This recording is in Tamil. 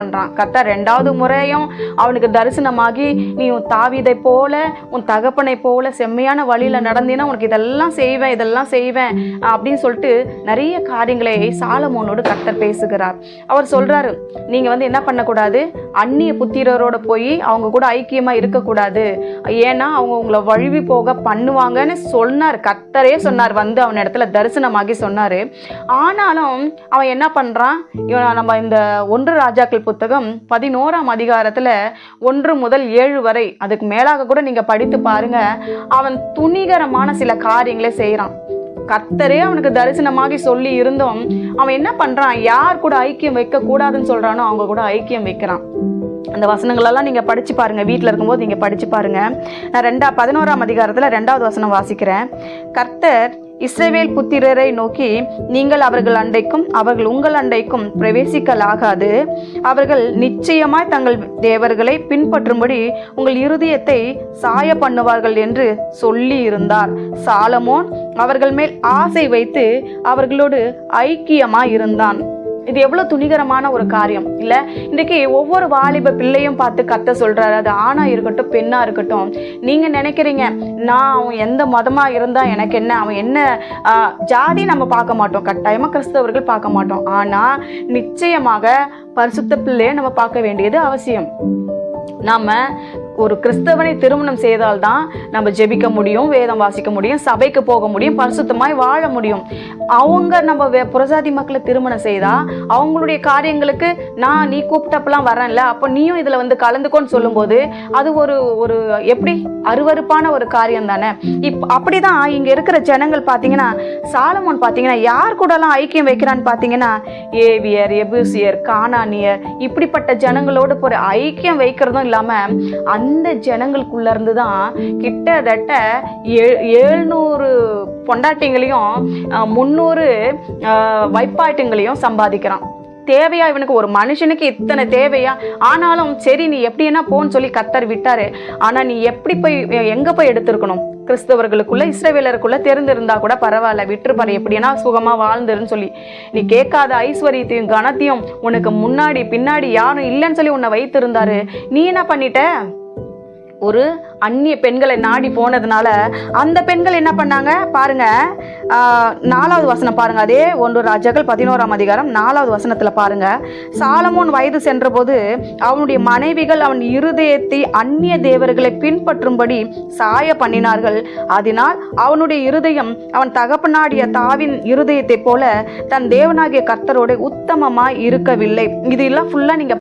பண்ணுறான் கர்த்தர் ரெண்டாவது முறையும் அவனுக்கு தரிசனமாகி நீ உன் தாவீதை போல உன் தகப்பனை போல செம்மையான வழியில் நடந்தீன்னா உனக்கு இதெல்லாம் செய்வேன் இதெல்லாம் செய்வேன் அப்படின்னு சொல்லிட்டு நிறைய காரியங்களை சாலமோனோடு கத்தர் பேசுகிறார். அவர் சொல்கிறாரு நீங்கள் வந்து என்ன பண்ணக்கூடாது? அந்நிய புத்திரரோட போய் அவங்க கூட ஐக்கியமாக இருக்கக்கூடாது. ஏன்னா அவங்க உங்களை வழுவி போக பண்ணுவாங்கன்னு சொன்னார். கத்தரே சொன்னார் வந்து அவன் இடத்துல தரிசனமாகி சொன்னார். ஆனாலும் அவன் என்ன பண்ணுறான் இவன் நம்ம இந்த ஒன்று ராஜாக்கள் புத்தகம் பதினோராம் அதிகாரத்தில் ஒன்று முதல் ஏழு வரை. அதுக்கு மேலாக கூட நீங்கள் படித்து பாருங்க. அவன் துணிகரமான சில காரியங்களை செய்கிறான் கர்த்தரே அவனுக்கு தரிசனமாகி சொல்லி இருந்தும் அவன் என்ன பண்றான்? யார் கூட ஐக்கியம் வைக்க கூடாதுன்னு சொல்றானோ அவங்க கூட ஐக்கியம் வைக்கிறான். அந்த வசனங்களெல்லாம் நீங்கள் படித்து பாருங்கள் வீட்டில் இருக்கும்போது நீங்கள் படித்து பாருங்கள் நான் ரெண்டா பதினோராம் அதிகாரத்தில் ரெண்டாவது வசனம் வாசிக்கிறேன். கர்த்தர் இஸ்ரவேல் புத்திரரை நோக்கி நீங்கள் அவர்கள் அண்டைக்கும் அவர்கள் உங்கள் அண்டைக்கும் பிரவேசிக்கலாகாது. அவர்கள் நிச்சயமாய் தங்கள் தேவர்களை பின்பற்றும்படி உங்கள் இருதயத்தை சாய பண்ணுவார்கள் என்று சொல்லி இருந்தார் சாலமோன் அவர்கள் மேல் ஆசை வைத்து அவர்களோடு ஐக்கியமாய் இருந்தான் இது எவ்வளவு துணிகரமான ஒரு காரியம். இல்ல இன்றைக்கு ஒவ்வொரு வாலிப பிள்ளையும் பார்த்து கத்த சொல்றாரு. அது ஆணா இருக்கட்டும் பெண்ணா இருக்கட்டும். நீங்க நினைக்கிறீங்க நான் அவன் எந்த மதமா இருந்தா எனக்கு என்ன? அவன் என்ன ஜாதி நம்ம பார்க்க மாட்டோம். கட்டாயமா கிறிஸ்தவர்கள் பார்க்க மாட்டோம். ஆனா நிச்சயமாக பரிசுத்த பிள்ளையை நம்ம பார்க்க வேண்டியது அவசியம். நாம ஒரு கிறிஸ்தவனை திருமணம் செய்தால்தான் நம்ம ஜெபிக்க முடியும் வேதம் வாசிக்க முடியும் சபைக்கு போக முடியும் பரிசுத்தமாய் வாழ முடியும். அவங்க நம்ம புரசாதி மக்களை திருமணம் செய்தா அவங்களுடைய காரியங்களுக்கு நான் நீ கூப்பிட்டப்பெல்லாம் வரேன்ல அப்போ நீயும் இதில் வந்து கலந்துக்கோன்னு சொல்லும்போது அது ஒரு ஒரு எப்படி? அருவருப்பான ஒரு காரியம் தானே இப் அப்படிதான் இங்கே இருக்கிற ஜனங்கள் பார்த்தீங்கன்னா சாலமோன் பார்த்தீங்கன்னா யார் கூடலாம் ஐக்கியம் வைக்கிறான்னு பார்த்தீங்கன்னா ஏவியர் எபூசியர் கானானியர் இப்படிப்பட்ட ஜனங்களோடு ஒரு ஐக்கியம் வைக்கிறதும் இல்லாமல் அந்த அந்த இருந்து தான் கிட்டத்தட்ட ஏ- ஏழ்நூறு பொண்டாட்டிங்களையும் முந்நூறு வைப்பாட்டுங்களையும் சம்பாதிக்கிறான். தேவையா இவனுக்கு? ஒரு மனுஷனுக்கு இத்தனை தேவையா? ஆனாலும் சரி நீ எப்படின்னா போன்னு சொல்லி கத்தர் விட்டாரு. ஆனா நீ எப்படி போய் எங்க போய் எடுத்திருக்கணும்? கிறிஸ்தவர்களுக்குள்ள இஸ்ரவேலருக்குள்ள தெரிந்திருந்தா கூட பரவாயில்ல. விட்டுருப்பாரு. எப்படின்னா சுகமா வாழ்ந்துருன்னு சொல்லி. நீ கேட்காத ஐஸ்வர்யத்தையும் கனத்தையும் உனக்கு முன்னாடி பின்னாடி யாரும் இல்லைன்னு சொல்லி உன்னை வைத்திருந்தாரு. நீ என்ன பண்ணிட்ட? ஒரு அந்நிய பெண்களை நாடி போனதுனால அந்த பெண்கள் என்ன பண்ணாங்க? பாருங்க. நாலாவது வசனம் பாருங்க. அதே ஒன்று ராஜாக்கள் பதினோராம் அதிகாரம் நாலாவது வசனத்தில் பாருங்க. சாலமோன் வயது சென்றபோது அவனுடைய மனைவிகள் அவன் இருதயத்தை அந்நிய தேவர்களை பின்பற்றும்படி சாய பண்ணினார்கள். அதனால் அவனுடைய இருதயம் அவன் தகப்பனாடிய தாவின் இருதயத்தைப் போல தன் தேவனாகிய கர்த்தரோட உத்தமமாக இருக்கவில்லை. இது எல்லாம் ஃபுல்லாக நீங்கள்